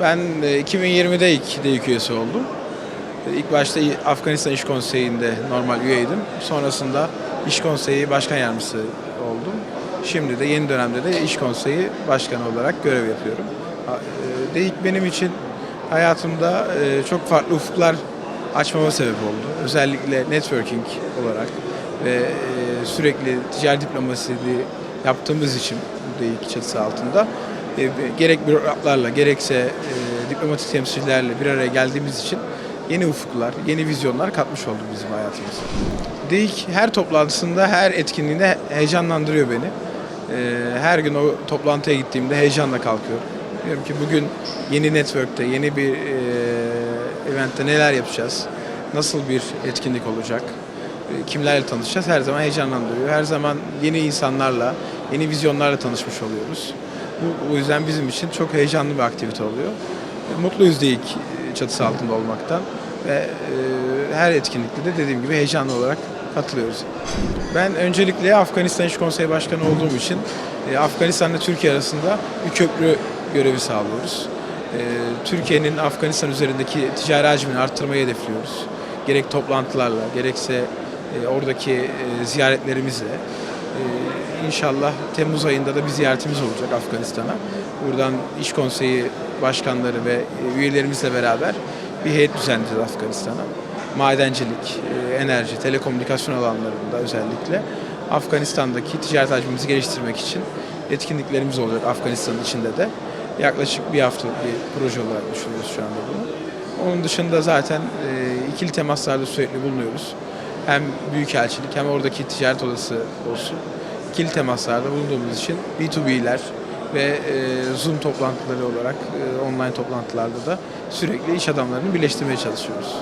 Ben e, 2020'de ilk DİK üyesi oldum. E, İlk başta Afganistan İş Konseyi'nde normal üyeydim. Sonrasında İş Konseyi Başkan Yardımcısı oldum. Şimdi de yeni dönemde de İş Konseyi Başkanı olarak görev yapıyorum. E, DİK benim için hayatımda e, çok farklı ufuklar açmama sebep oldu. Özellikle networking olarak ve sürekli ticari diplomasisi yaptığımız için DİK çatısı altında gerek bürokratlarla gerekse diplomatik temsilcilerle bir araya geldiğimiz için yeni ufuklar, yeni vizyonlar katmış olduk bizim hayatımıza. DİK her toplantısında, her etkinliğinde heyecanlandırıyor beni. E, her gün o toplantıya gittiğimde heyecanla kalkıyorum. Diyorum ki bugün yeni network'te, yeni bir e, eventte neler yapacağız? Nasıl bir etkinlik olacak? E, Kimlerle tanışacağız? Her zaman heyecanlandırıyor. Her zaman yeni insanlarla, yeni vizyonlarla tanışmış oluyoruz. Bu, bu yüzden bizim için çok heyecanlı bir aktivite oluyor. Mutluyuz DİK çatısı altında olmaktan ve e, her etkinlikte de dediğim gibi heyecanlı olarak katılıyoruz. Ben öncelikle Afganistan İş Konseyi Başkanı olduğum için e, Afganistan ile Türkiye arasında bir köprü görevi sağlıyoruz. E, Türkiye'nin Afganistan üzerindeki ticari hacmini arttırmayı hedefliyoruz. Gerek toplantılarla, gerekse e, oradaki e, ziyaretlerimizle. E, İnşallah Temmuz ayında da bir ziyaretimiz olacak Afganistan'a. Buradan İş Konseyi başkanları ve e, üyelerimizle beraber bir heyet düzenleyeceğiz Afganistan'a. Madencilik, e, enerji, telekomünikasyon alanlarında özellikle Afganistan'daki ticaret hacmimizi geliştirmek için etkinliklerimiz olacak Afganistan'ın içinde de. Yaklaşık bir haftalık bir proje olarak düşünüyoruz şu anda bunu. Onun dışında zaten e, ikili temaslarda sürekli bulunuyoruz. Hem büyükelçilik hem oradaki ticaret odası olsun. İkili temaslarda bulunduğumuz için B2B'ler ve e, Zoom toplantıları olarak e, online toplantılarda da sürekli iş adamlarını birleştirmeye çalışıyoruz.